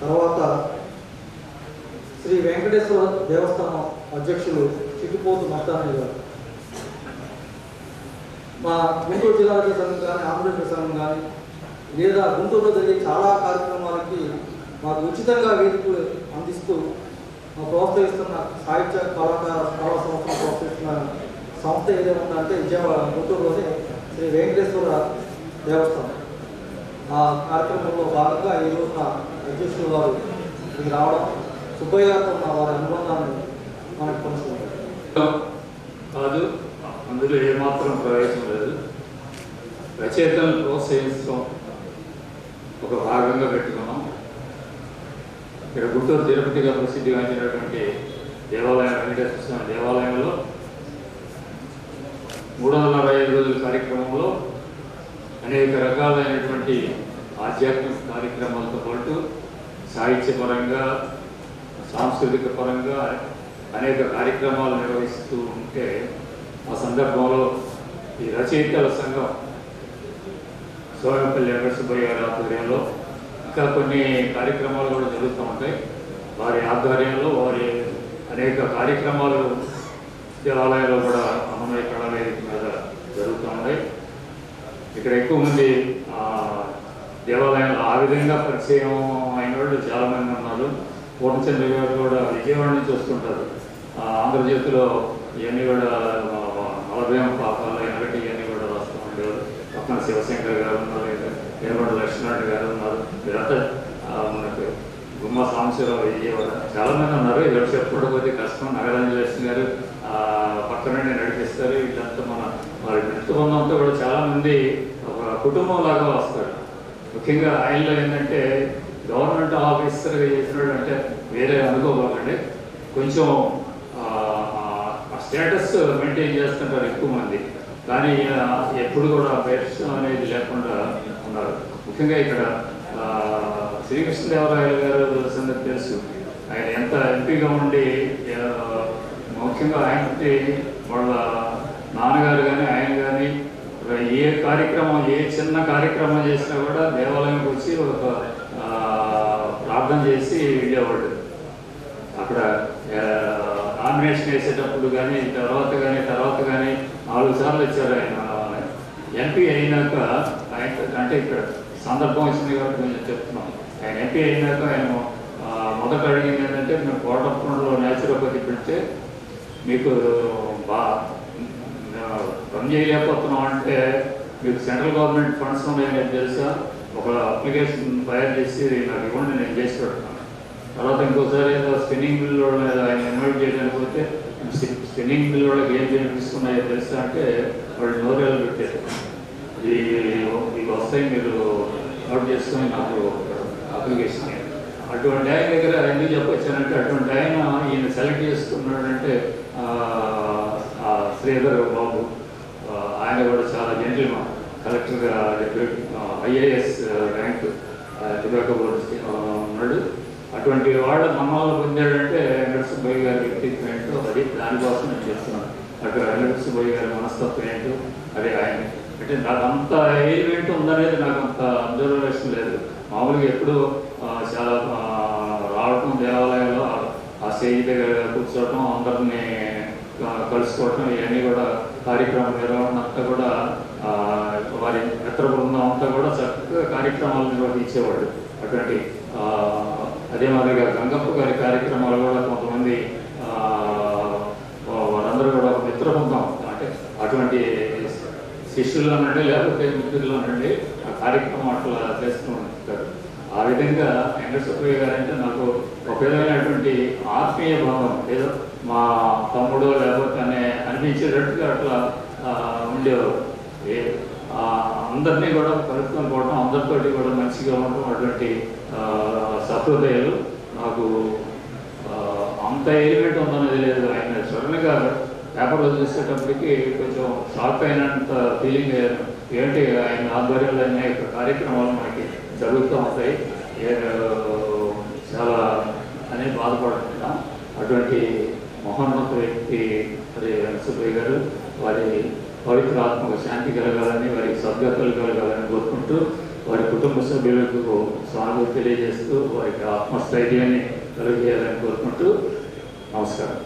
తర్వాత శ్రీ వెంకటేశ్వర దేవస్థానం అధ్యక్షులు చిట్టుపోతు మస్తానయ్య గారు. మా గుంటూరు జిల్లా సంఘం కానీ ఆంధ్రప్రదేశ్ సంఘం కానీ లేదా గుంటూరులో జరిగే చాలా కార్యక్రమాలకి మాకు ఉచితంగా వేదికలు అందిస్తూ మా ప్రోత్సహిస్తున్న సాహిత్య కళాకార కళా సంస్థను ప్రోత్సహిస్తున్న సంస్థ ఏదైనా ఉందంటే విజయవాడ గుంటూరులోనే శ్రీ వెంకటేశ్వర దేవస్థానం. ఆ కార్యక్రమంలో భాగంగా ఈ రోజున అధ్యక్షులు వారు ఇది రావడం సుబ్బయ్య గారితో ఉన్న వారి అనుబంధాన్ని మనకు పంచుకుంటారు. కాదు అందులో ఏమాత్రం ప్రవేశం లేదు. రచయితలను ప్రోత్సహించడం ఒక భాగంగా పెట్టుకున్నాం. ఇక్కడ గుంటూరు తిరుపతిగా ప్రసిద్ధిగాంచినటువంటి దేవాలయం వెంకటేశ్వర స్వామి దేవాలయంలో మూడు వందల అరవై ఐదు రోజుల కార్యక్రమంలో అనేక రకాలైనటువంటి ఆధ్యాత్మిక కార్యక్రమాలతో పాటు సాహిత్యపరంగా సాంస్కృతిక పరంగా అనేక కార్యక్రమాలు నిర్వహిస్తూ ఉంటే ఆ సందర్భంలో ఈ రచయితల సంఘం సోమపల్లి వెంకటసుబ్బయ్య గారి ఆధ్వర్యంలో ఇంకా కొన్ని కార్యక్రమాలు కూడా జరుగుతూ ఉంటాయి. వారి ఆధ్వర్యంలో వారి అనేక కార్యక్రమాలు దేవాలయాల్లో కూడా అన్నమయ్య కళావేదిక మీద జరుగుతూ ఉన్నాయి. ఇక్కడ ఎక్కువ మంది దేవాలయంలో ఆ విధంగా పరిచయం అయిన వాళ్ళు చాలా మంది ఉన్నారు. పూర్ణచంద్ర గారు కూడా విజయవాడ నుంచి వస్తుంటారు. ఆంధ్రజ్యోతిలో ఇవన్నీ కూడా నలభైమ పాపాలు ఎనగటి ఇవన్నీ కూడా రాస్తూ ఉండేవారు. పక్కన శివశంకర్ గారు ఉన్నారు ఎనగొండ లక్ష్మణ్ గారు ఉన్నారు. వీరంతా మనకు గుమ్మ సాంబశివరావు విజయవాడ. చాలా మంది ఉన్నారు ఇక్కడ చెప్పుకోకపోతే కష్టం. నగరాంజలి లక్ష్మి గారు ఆ, నడిపిస్తారు. వీళ్ళంతా మన వారి మిత్రుబంధంతో కూడా చాలామంది ఒక కుటుంబం లాగా వస్తారు. ముఖ్యంగా ఆయనలో ఏంటంటే గవర్నమెంట్ ఆఫీసర్గా చేసినాడు అంటే వేరే అనుకోవాలండి కొంచెం ఆ, స్టేటస్ మెయింటైన్ చేస్తుంటారు ఎక్కువ మంది. కానీ ఈయన ఎప్పుడు కూడా భేషం అనేది లేకుండా ఉన్నారు. ముఖ్యంగా ఇక్కడ శ్రీకృష్ణదేవరాయలు గారు సంగతి తెలుసు. ఆయన ఎంత ఎంపీగా ఉండి ముఖ్యంగా ఆయన వాళ్ళ నాన్నగారు కానీ ఆయన గారు ఏ కార్యక్రమం ఏ చిన్న కార్యక్రమం చేసినా కూడా దేవాలయంకి వచ్చి ఒక ప్రార్థన చేసి వెళ్ళేవాడు అక్కడ నామినేషన్ వేసేటప్పుడు కానీ తర్వాత కానీ తర్వాత కానీ నాలుగు సార్లు వచ్చారు ఆయన. ఎంపీ అయినాక ఆయన అంటే ఇక్కడ సందర్భం వచ్చింది కాబట్టి కొంచెం చెప్తున్నాం ఆయన ఎంపీ అయినాక ఆయన మొదట అడిగింది ఏంటంటే మేము కోటప్పంలో న్యాచురోపతి పెడితే మీకు బా రన్ చేయలేకపోతున్నాం అంటే మీకు సెంట్రల్ గవర్నమెంట్ ఫండ్స్ ఉన్నాయని తెలుసా? ఒక అప్లికేషన్ తయారు చేసి నాకు ఇవ్వండి నేను చేసి పెడతాను. తర్వాత ఇంకోసారి ఏదో స్పిన్నింగ్ మిల్ మీద ఆయన ఇన్వైట్ చేయడానికి పోతే స్పిన్నింగ్ మిల్ వాళ్ళకి ఏం బెనిఫిట్స్ తెలుసా అంటే వాళ్ళు నోరేళ్ళు పెట్టారు. ఇది ఇవి వస్తాయి మీరు నోట్ చేసుకొని నాకు అప్లికేషన్ అటువంటి ఆయన దగ్గర ఎందుకు చెప్పొచ్చానంటే అటువంటి ఆయన ఈయన సెలెక్ట్ చేసుకున్నాడంటే శ్రీధర్ బాబు. ఆయన కూడా చాలా జెంటిల్మన్ కలెక్టర్ ఐఏఎస్ ర్యాంక్ టిబాకో ఉన్నాడు. అటువంటి వాడు మమ్మల్ని పొందాడంటే వెంకటసుబ్బయ్య గారి వ్యక్తిత్వం ఏంటో అది దానికోసం నేను చేస్తున్నాను. అటు వెంకటసుబ్బయ్య గారి మనస్తత్వం ఏంటో అదే ఆయన. అంటే నాకు అంత ఎలిమెంట్ ఉందనేది నాకు అంత అబ్జర్వేషన్ లేదు. మామూలుగా ఎప్పుడు చాలా రావటం దేవాలయంలో ఆ- ఆ స్టేజ్ దగ్గర కూర్చోవటం అందరినీ కలుసుకోవటం ఇవన్నీ కూడా కార్యక్రమం నిర్వహణ అంతా కూడా ఆ, వారి మిత్ర బృందం అంతా కూడా చక్కగా కార్యక్రమాలు నిర్వహించేవాళ్ళు. అటువంటి ఆ, అదే మాదిరిగా గంగప్ప గారి కార్యక్రమాలు కూడా కొంతమంది ఆ, వారందరూ కూడా ఒక మిత్ర బృందం. అంటే అటువంటి శిష్యులు అనండి లేకపోతే మిత్రులు అనండి ఆ కార్యక్రమం అట్లా చేస్తూ ఉంటారు. ఆ విధంగా వెంకటసుబ్బయ్య గారు అంటే నాకు ఒక విధమైనటువంటి ఆత్మీయ భావం ఏదో మా తమ్ముడు లేకపోతే అనే అనిపించేటట్టుగా అట్లా ఉండేవారు. ఏ అందరినీ కూడా కలుపుకొని పోవడం అందరితోటి కూడా మంచిగా ఉండడం అటువంటి ఆ, నాకు అంత ఎలిమెంట్ ఉందనేది లేదు. ఆయన సడన్గా పేపర్లో చూసేటప్పటికి కొంచెం షాక్ అయినంత ఫీలింగ్ ఏంటి ఆయన ఆధ్వర్యంలో అనేక కార్యక్రమాలు మనకి జరుగుతూ ఉంటాయి ఏ- చాలా అని బాధపడుతున్నాం అటువంటి మహోన్నత వ్యక్తి మరి వెంకటసుబ్బయ్య గారు వారి పవిత్రాత్మక శాంతి కలగాలని వారికి సద్గతులు కలగాలని కోరుకుంటూ వారి కుటుంబ సభ్యులకు స్వాగతం తెలియజేస్తూ వారికి ఆత్మస్థైర్యాన్ని కలుగజేయాలని కోరుకుంటూ నమస్కారం.